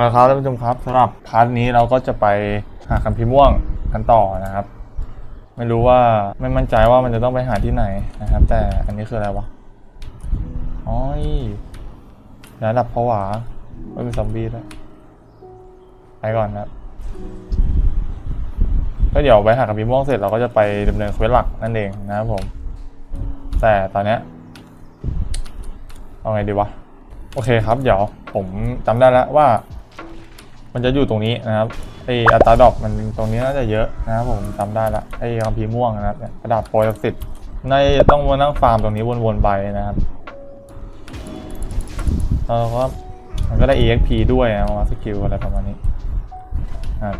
เอาละครับท่านผู้ชมครับสำหรับพาร์ทนี้เราก็จะไปหาคัมภีร์ม่วงกันต่อนะครับ ไม่รู้ว่าไม่มั่นใจว่ามันจะต้องไปหาที่ไหนนะครับ แต่อันนี้คืออะไรวะอ๋อยระดับผวาไม่เป็นซอมบี้แล้วยไปก่อนนะครับก็เดี๋ยวไปหาคัมภีร์ม่วงเสร็จเราก็จะไปดำเนินเควสหลักนั่นเองนะครับผม แต่ตอนเนี้ยเอาไงดีวะ โอเคครับ เดี๋ยวผมจำได้แล้วว่า มันจะอยู่ตรงนี้นะครับไออัตราดอกมันตรงนี้น่าจะเยอะนะครับผมจำได้ละไอคัมภีม่วงนะครับกระดาษโปรยสิทธิ์ในต้องมานั่งฟาร์มตรงนี้วนๆไปนะครับแล้วก็มันก็ได้ EXP ด้วยนะมาสกิลอะไรประมาณนี้ครับ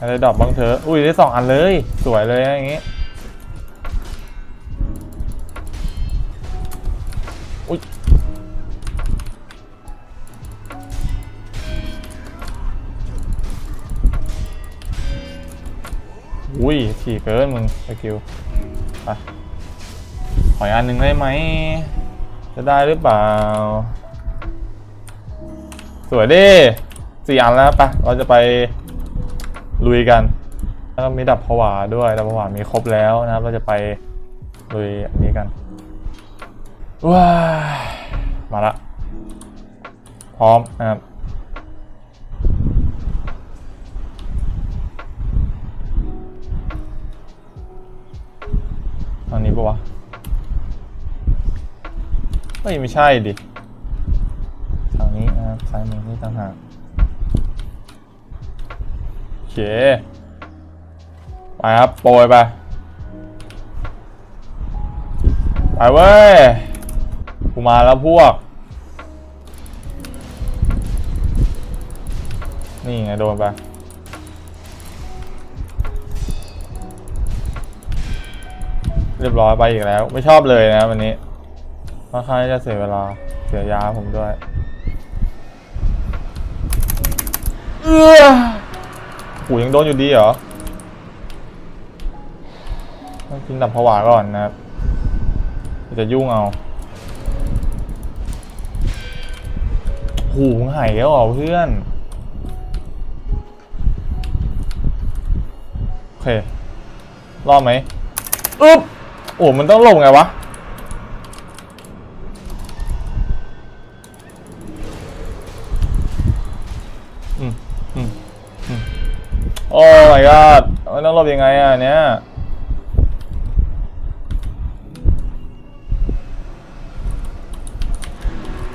อะไรดอกบ้างเธอะอุ้ยได้สองอันเลย สวยเลยนะอย่างงี้ ยฉี่เกินมึงสกิลไปขออีกอันหนึ่งได้ไหม จะได้หรือเปล่า สวยดิสี่อันแล้วปะเราจะไปลุยกัน แล้วก็มีดับผวาด้วย ดับผวามีครบแล้วนะครับ เราจะไปลุยอันนี้กันว้ามาละ พร้อมนะครับ อนนี้ปะวะ เฮ้ย ไม่ใช่ดิทางนี้นะครับซ้ายมือนี่ต่างหากโอเค ไปครับ โปรยไป ไปเว้ย กูมาแล้วพวก นี่ไง โดนไป เรียบร้อยไปอีกแล้ว ไม่ชอบเลยนะวันนี้ค่อนข้างจะเสียเวลาเสียยาผมด้วยเอื้อหูยังโดนอยู่ดีเหรอต้องกินดับผวาก่อนนะครับ จะยุ่งเอาหูหายแล้วเหรอเพื่อนโอเครอดไหมอึ๊บ โอ้มันต้องลงไงวะ อืมอืมอืมโอ้ my god มันต้องลบยังไงอะเนี้ย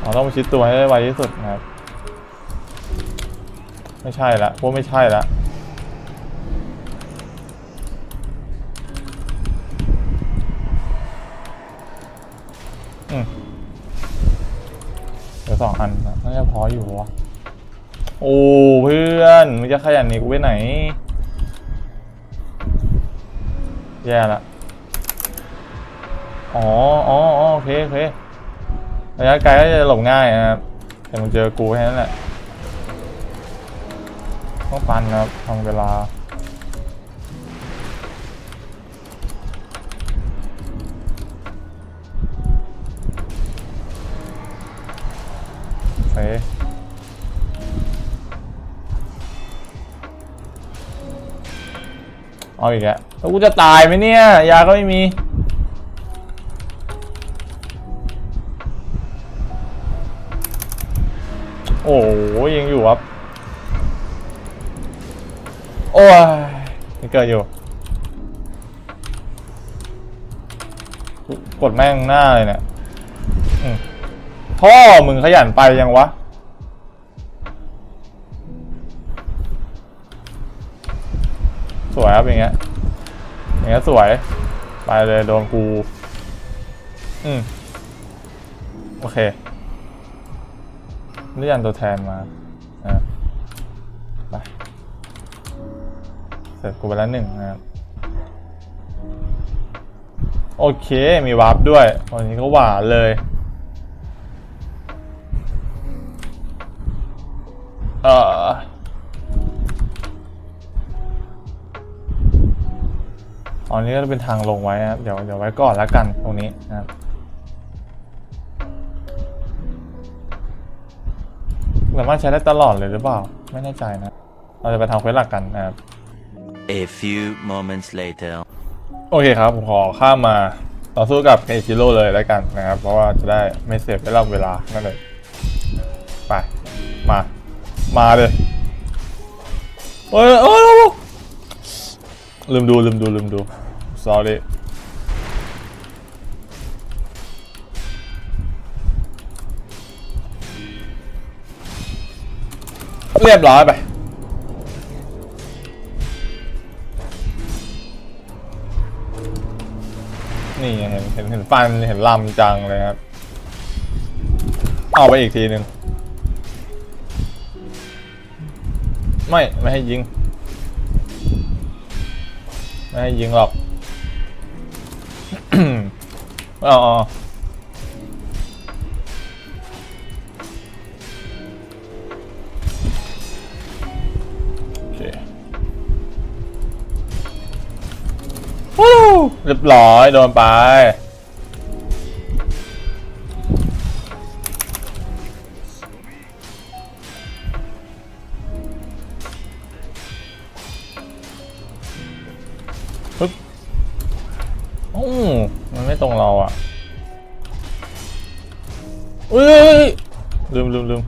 เราต้องชิดตัวให้ได้ไวที่สุดนะครับ ไม่ใช่ละพวกไม่ใช่ละ สองอันน่าจะพออยู่วะโอ้เพื่อนมึงจะขยันหนีกูไปไหน แย่ละอ๋ออ๋ออ๋อโอเคโอเคระยะไกลก็จะหลบง่ายนะครับแต่มึงเจอกูแค่นั้นแหละต้องปันนะครับทำเวลา เอาอีกแล้วแล้วกูจะตายไหมเนี่ย ยาก็ไม่มีโอ้ยยังอยู่ครับ โอ้ยเกิดอยู่ กดแม่งหน้าเลยเนี่ยพ่อมึงขยันไปยังวะ สวยครับอย่างเงี้ยอย่างเงี้ยสวย ไปเลยโดนกู อืมโอเคเรียกตัวแทนมาอะไปเสร็จกูไปแล้วหนึ่งนะครับโอเค มีวาร์ปด้วย วันนี้ก็หวานเลย อนนี้ก็จะเป็นทางลงไว้นะครับเดี๋ยวเดี๋ยวไว้ก่อนแล้วกันตรงนี้นะครับสามารถใช้ได้ตลอดเลยหรือเปล่า ไม่แน่ใจนะ เราจะไปทำเควสหลักกันนะครับ A few moments later. โอเคครับ ผมขอข้ามมาต่อสู้กับเอจิโร่เลยแล้วกันนะครับ เพราะว่าจะได้ไม่เสียเวลาเวลานั่นเลยไป มา มาเลย โอ้ยโอ้ยโอ้ย ลืมดูลืมดูลืมดู sorry เรียบร้อยไปนี่เห็นเห็นเห็นฟันเห็นลำจังเลยครับ เอาไปอีกทีหนึ่งไม่ ไม่ให้ยิง ไม่ให้ยิงหรอก อ๋อโอเควู้เรียบร้อย โดนไป ตรงเราอะเอ้ยลืมลืมลืม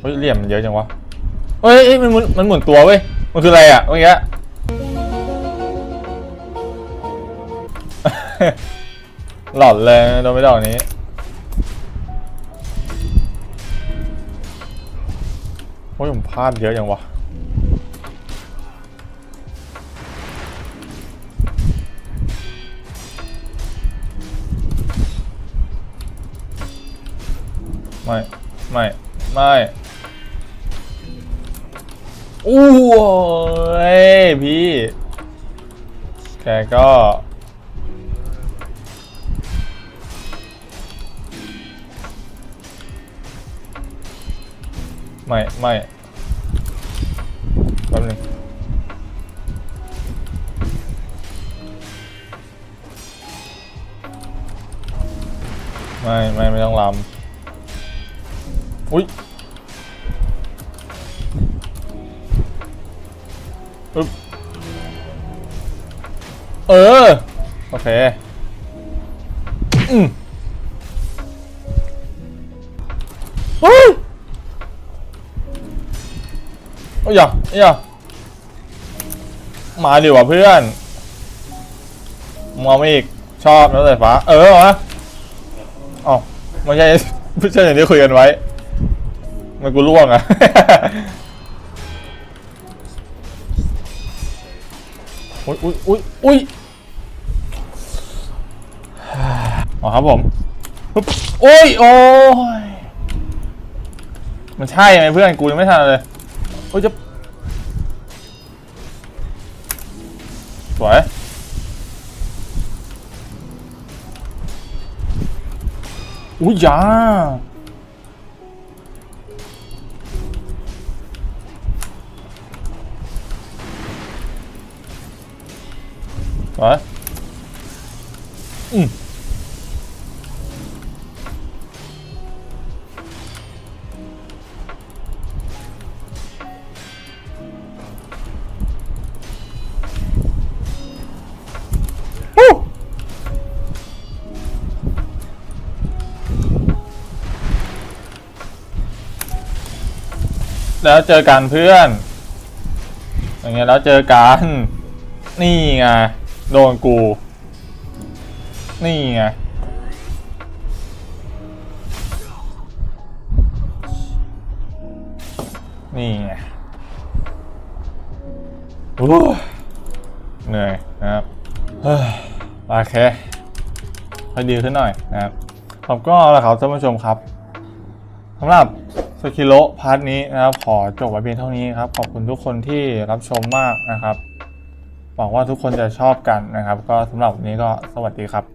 เฮ้ยเหลี่ยมมันเยอะจังวะเฮ้ยมันหมุนมันหมุนตัวเว้ยมันคืออะไรอะเมื่อกี้หลอดเลยโดนไม่ดอกนี้โอ้ยผมพลาดเยอะจังวะ ไม่ไม่ไม่โอ้ยพี่ แกก็ไม่ไม่แป๊บนึงไม่ไม่ไม่ต้องลำ อุ้ยปึ๊บเออ โอเค อืมเฮ้ยโอ้ยอย่าอย่ามาดิวะเพื่อนมองไม่อีก ชอบรถไฟฟ้า เออวะอ๋อไม่ใช่ไม่ใช่อย่างที่คุยกันไว้ มันกูล่วงอะอุ้ยอุ้ยอุ้ยอุ้ยอ๋อครับผมปึ๊บโอ้ยโอ้ยมันใช่ไหมเพื่อนกูยังไม่ทันเลยโอ้ยจะสวยอุ้ยยา วยอืมแล้วเจอกันเพื่อน อย่างเงี้ยแล้วเจอกัน นี่ไง โดนกู นี่ไง นี่ไงโอ้เหนื่อยนะครับโอเคค่อยดีขึ้นหน่อยนะครับผมก็เอาละครับท่านผู้ชมครับสำหรับสกิโลพาร์ทนี้นะครับ ขอจบไว้เพียงเท่านี้ครับ ขอบคุณทุกคนที่รับชมมากนะครับ หวังว่าทุกคนจะชอบกันนะครับ ก็สำหรับวันนี้ก็สวัสดีครับ